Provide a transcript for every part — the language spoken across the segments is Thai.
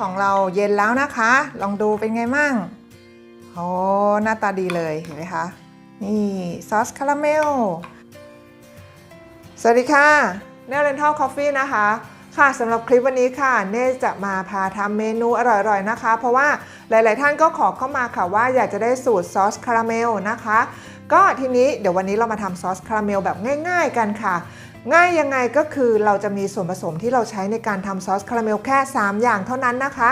ของเราเย็นแล้วนะคะ ลองดูเป็นไงมั่งโอ้หน้าตาดีเลยเห็นไหมคะนี่ซอสคาราเมล สวัสดีค่ะเนลเลนทัลคอฟฟี่นะคะ ค่ะสำหรับคลิปวันนี้ค่ะ เน่จะมาพาทำเมนูอร่อยๆนะคะ เพราะว่าหลายๆท่านก็ขอเข้ามาค่ะว่าอยากจะได้สูตรซอสคาราเมลนะคะ ก็ทีนี้เดี๋ยววันนี้เรามาทำซอสคาราเมลแบบง่าย ๆ กันค่ะ ง่ายยังไงก็คือเราจะมีส่วนผสมที่เราใช้ในการทำซอสคาราเมลแค่ 3 อย่างเท่านั้นนะคะ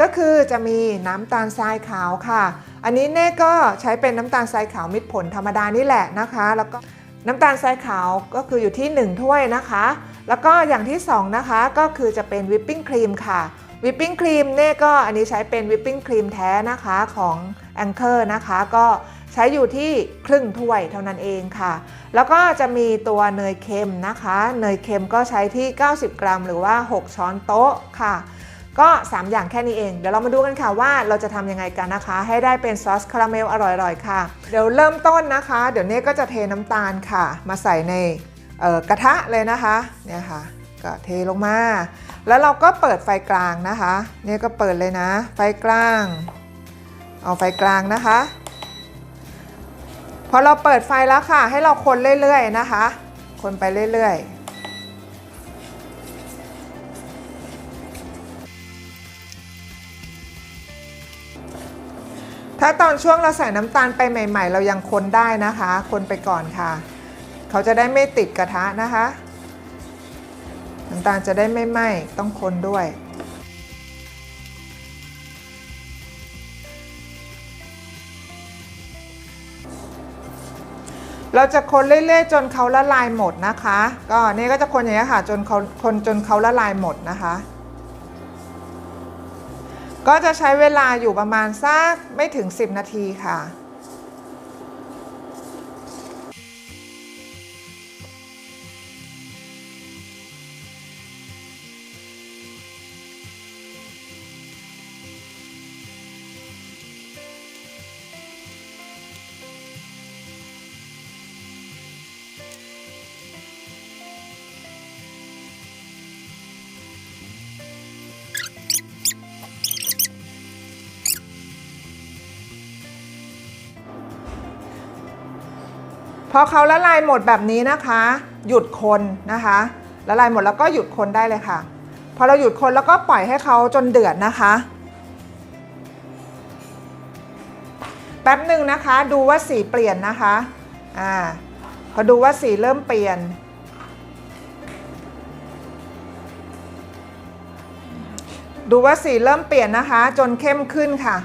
ก็คือจะมีน้ำตาลทรายขาวค่ะ อันนี้เน่ก็ใช้เป็นน้ำตาลทรายขาวมิตรผลธรรมดานี่แหละนะคะ แล้วก็น้ำตาลทรายขาวก็คืออยู่ที่ 1 ถ้วยนะคะ แล้วก็อย่างที่ 2 นะคะก็คือจะเป็นวิปปิ้งครีมค่ะวิปปิ้งครีมเน่ก็อันนี้ใช้เป็นวิปปิ้งครีมแท้นะคะของ a n c h o r นะคะ ก็ ช้อยู่ที่ครึ่งถ้วยเท่านั้นเองค่ะ แล้วก็จะมีตัวเนยเค็มนะคะ เนยเค็มก็ใช้ที่ 90 กรัม หรือว่า 6 ช้อนโต๊ะค่ะ ก็ 3 อย่างแค่นี้เอง เดี๋ยวเรามาดูกันค่ะว่าเราจะทำยังไงกันนะคะ ให้ได้เป็นซอสคาราเมลอร่อยๆ ค่ะ เดี๋ยวเริ่มต้นนะคะ เดี๋ยวเน่ก็จะเทน้ำตาลค่ะ มาใส่ในกระทะเลยนะคะเนี่ยค่ะก็เทลงมา แล้วเราก็เปิดไฟกลางนะคะ เนี่ยก็เปิดเลยนะ ไฟกลาง เอาไฟกลางนะคะ พอเราเปิดไฟแล้วค่ะ ให้เราคนเรื่อยๆนะคะ คนไปเรื่อยๆถ้าตอนช่วงเราใส่น้ำตาลไปใหม่ ๆ เรายังคนได้นะคะ คนไปก่อนค่ะ เขาจะได้ไม่ติดกระทะนะคะ น้ำตาลจะได้ไม่ไหม้ต้องคนด้วย เราจะคนเรื่อยๆ จนเขาละลายหมดนะคะ ก็นี่ก็จะคนอย่างนี้ค่ะจนเขาคนจนเขาละลายหมดนะคะ ก็จะใช้เวลาอยู่ประมาณสักไม่ถึง 10 นาทีค่ะ พอเขาละลายหมดแบบนี้นะคะ หยุดคนนะคะละลายหมดแล้วก็หยุดคนได้เลยค่ะ พอเราหยุดคนแล้วก็ปล่อยให้เขาจนเดือดนะคะ แป๊บหนึ่งนะคะดูว่าสีเปลี่ยนนะคะอ่าพอดูว่าสีเริ่มเปลี่ยน ดูว่าสีเริ่มเปลี่ยนนะคะ จนเข้มขึ้นค่ะ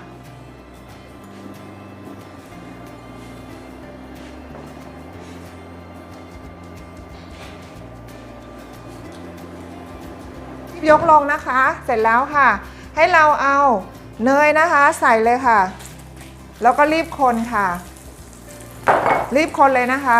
ยกลงนะคะ เสร็จแล้วค่ะ ให้เราเอาเนยนะคะ ใส่เลยค่ะ แล้วก็รีบคนค่ะ รีบคนเลยนะคะ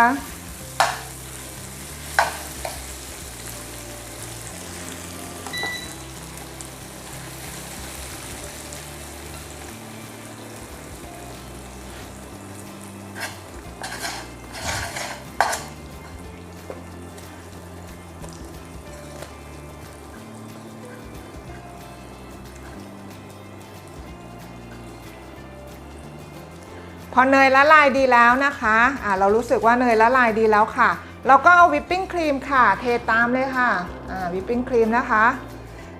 พอเนยละลายดีแล้วนะคะอ่าเรารู้สึกว่าเนยละลายดีแล้วค่ะ เราก็เอาวิปปิ้งครีมค่ะ เทตามเลยค่ะอ่าวิปปิ้งครีมนะคะ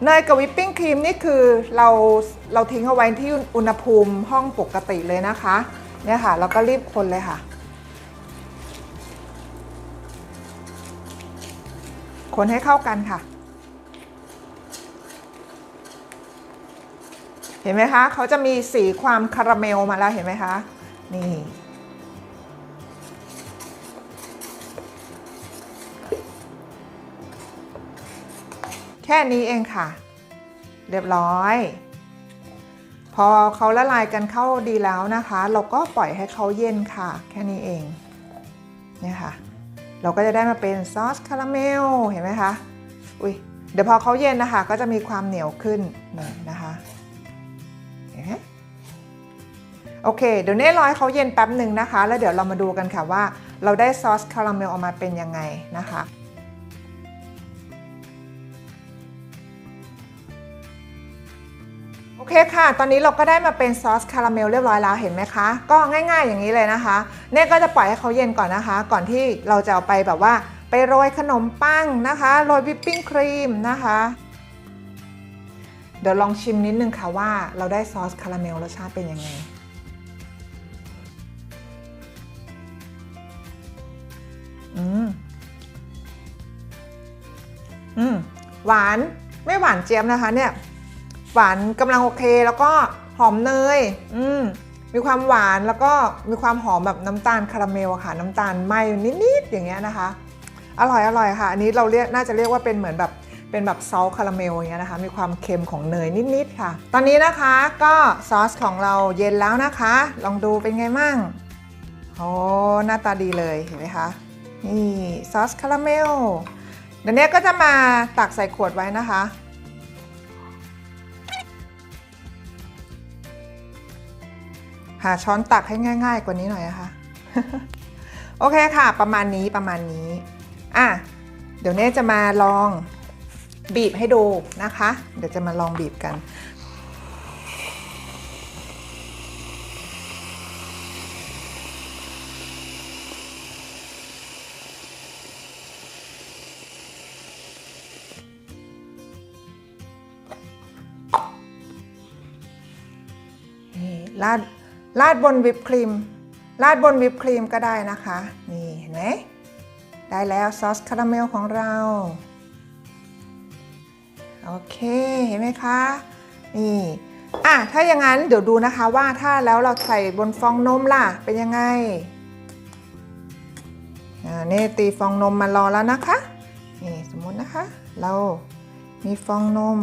เนยกับวิปปิ้งครีมนี่คือเราเราทิ้งเอาไว้ที่อุณหภูมิห้องปกติเลยนะคะเนี่ยค่ะเราก็รีบคนเลยค่ะ คนให้เข้ากันค่ะ เห็นไหมคะเขาจะมีสีความคาราเมลมาแล้วเห็นไหมคะ นี่ แค่นี้เองค่ะ เรียบร้อย พอเขาละลายกันเข้าดีแล้วนะคะ เราก็ปล่อยให้เขาเย็นค่ะ แค่นี้เองเนี่ยค่ะ เราก็จะได้มาเป็นซอสคาราเมลเห็นไหมคะอุ้ยเดี๋ยวพอเขาเย็นนะคะ ก็จะมีความเหนียวขึ้นหน่ยนะคะ โอเค เดี๋ยวเน่รอให้เขาเย็นแป๊บหนึ่งนะคะ แล้วเดี๋ยวเรามาดูกันค่ะว่า เราได้ซอสคาราเมลออกมาเป็นยังไงนะคะโอเคค่ะ ตอนนี้เราก็ได้มาเป็นซอสคาราเมลเรียบร้อยแล้วเห็นไหมคะ ก็ง่ายๆอย่างนี้เลยนะคะ เนี่ยก็จะปล่อยให้เขาเย็นก่อนนะคะ ก่อนที่เราจะเอาไปแบบว่า ไปโรยขนมปังนะคะ โรยวิปปิ้งครีมนะคะ เดี๋ยวลองชิมนิดนึงค่ะว่าเราได้ซอสคาราเมลรสชาติเป็นยังไง อืมอืมหวานไม่หวานเจี๊ยบนะคะเนี่ย หวานกำลังโอเคแล้วก็หอมเนย อืมมีความหวานแล้วก็มีความหอมแบบน้ำตาลคาราเมลอะค่ะ น้ำตาลไหมนิดๆอย่างเงี้ยนะคะ อร่อยอร่อยค่ะ อันนี้เราเรียกน่าจะเรียกว่าเป็นเหมือนแบบเป็นแบบซอสคาราเมลอย่างเงี้ยนะคะ มีความเค็มของเนยนิดๆค่ะ ตอนนี้นะคะก็ซอสของเราเย็นแล้วนะคะ ลองดูเป็นไงมั่งโอ้หน้าตาดีเลยเห็นไหมคะ นี่ซอสคาราเมลเดี๋ยวนี้ก็จะมาตักใส่ขวดไว้นะคะ หาช้อนตักให้ง่าย ๆ กว่านี้หน่อยนะคะ โอเคค่ะ ประมาณนี้ประมาณนี้ อะ เดี๋ยวเน่จะมาลองบีบให้ดูนะคะ เดี๋ยวจะมาลองบีบกัน ราดราดบนวิปครีมราดบนวิปครีมก็ได้นะคะ นี่เห็นไหมได้แล้วซอสคาราเมลของเรา โอเคเห็นไหมคะ นี่อะถ้าอย่างนั้นเดี๋ยวดูนะคะว่าถ้าแล้วเราใส่บนฟองนมล่ะ เป็นยังไงอ่านี่ตีฟองนมมารอแล้วนะคะ นี่สมมตินะคะ เรามีฟองนม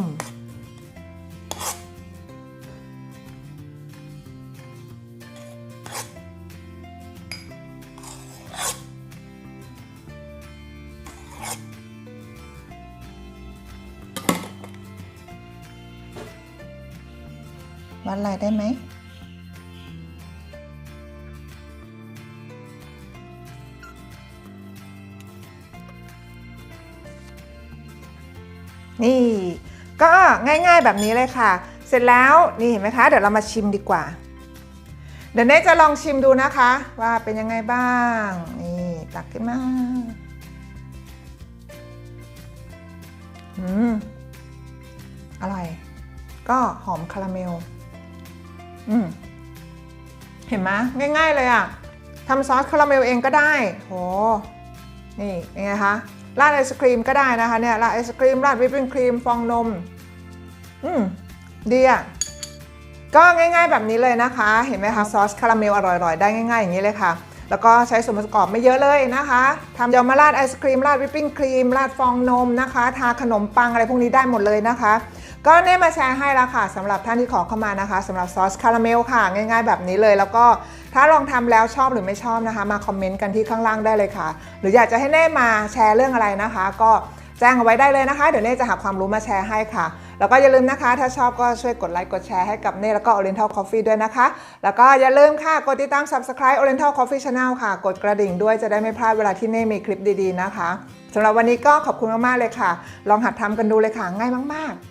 วัดอะไรได้ไหม นี่ ก็ง่ายๆแบบนี้เลยค่ะ เสร็จแล้วนี่เห็นไหมคะ เดี๋ยวเรามาชิมดีกว่า เดี๋ยวเนทจะลองชิมดูนะคะ ว่าเป็นยังไงบ้าง นี่ตักขึ้นมาอืม อร่อย ก็หอมคาราเมล เห็นไหมง่าย ๆเลยอะทำซอสคาราเมลเองก็ได้โหนี่เป็นไงคะราดไอศครีมก็ได้นะคะเนี่ยราดไอศครีมราดวิปปิ้งครีมฟองนม อืมดีอะก็ง่าย ๆแบบนี้เลยนะคะ เห็นไหมคะซอสคาราเมลอร่อยๆ ได้ง่ายๆอย่างนี้เลยค่ะ แล้วก็ใช้ส่วนประกอบไม่เยอะเลยนะคะทำเยวมาราดไอศครีมราดวิปปิ้งครีมราดฟองนมนะคะ ทาขนมปังอะไรพวกนี้ได้หมดเลยนะคะ ก็เน่มาแชร์ให้แล้วค่ะสำหรับท่านที่ขอเข้ามานะคะสำหรับซอสคาราเมลค่ะง่ายๆ แบบนี้เลย แล้วก็ถ้าลองทำแล้วชอบหรือไม่ชอบนะคะ มาคอมเมนต์กันที่ข้างล่างได้เลยค่ะ หรืออยากจะให้เน่มาแชร์เรื่องอะไรนะคะ ก็แจ้งเอาไว้ได้เลยนะคะ เดี๋ยวเน่จะหาความรู้มาแชร์ให้ค่ะ แล้วก็อย่าลืมนะคะ ถ้าชอบก็ช่วยกดไลค์กดแชร์ให้กับเน่แล้วก็ Oriental Coffee ด้วยนะคะ แล้วก็อย่าลืมค่ะกดติดตาม Subscribe Oriental Coffee Channel ค่ะ กดกระดิ่งด้วยจะได้ไม่พลาดเวลาที่เน่มีคลิปดีๆนะคะสำหรับวันนี้ก็ขอบคุณมากๆเลยค่ะ ลองหัดทำกันดูเลยค่ะง่ายมาก ๆ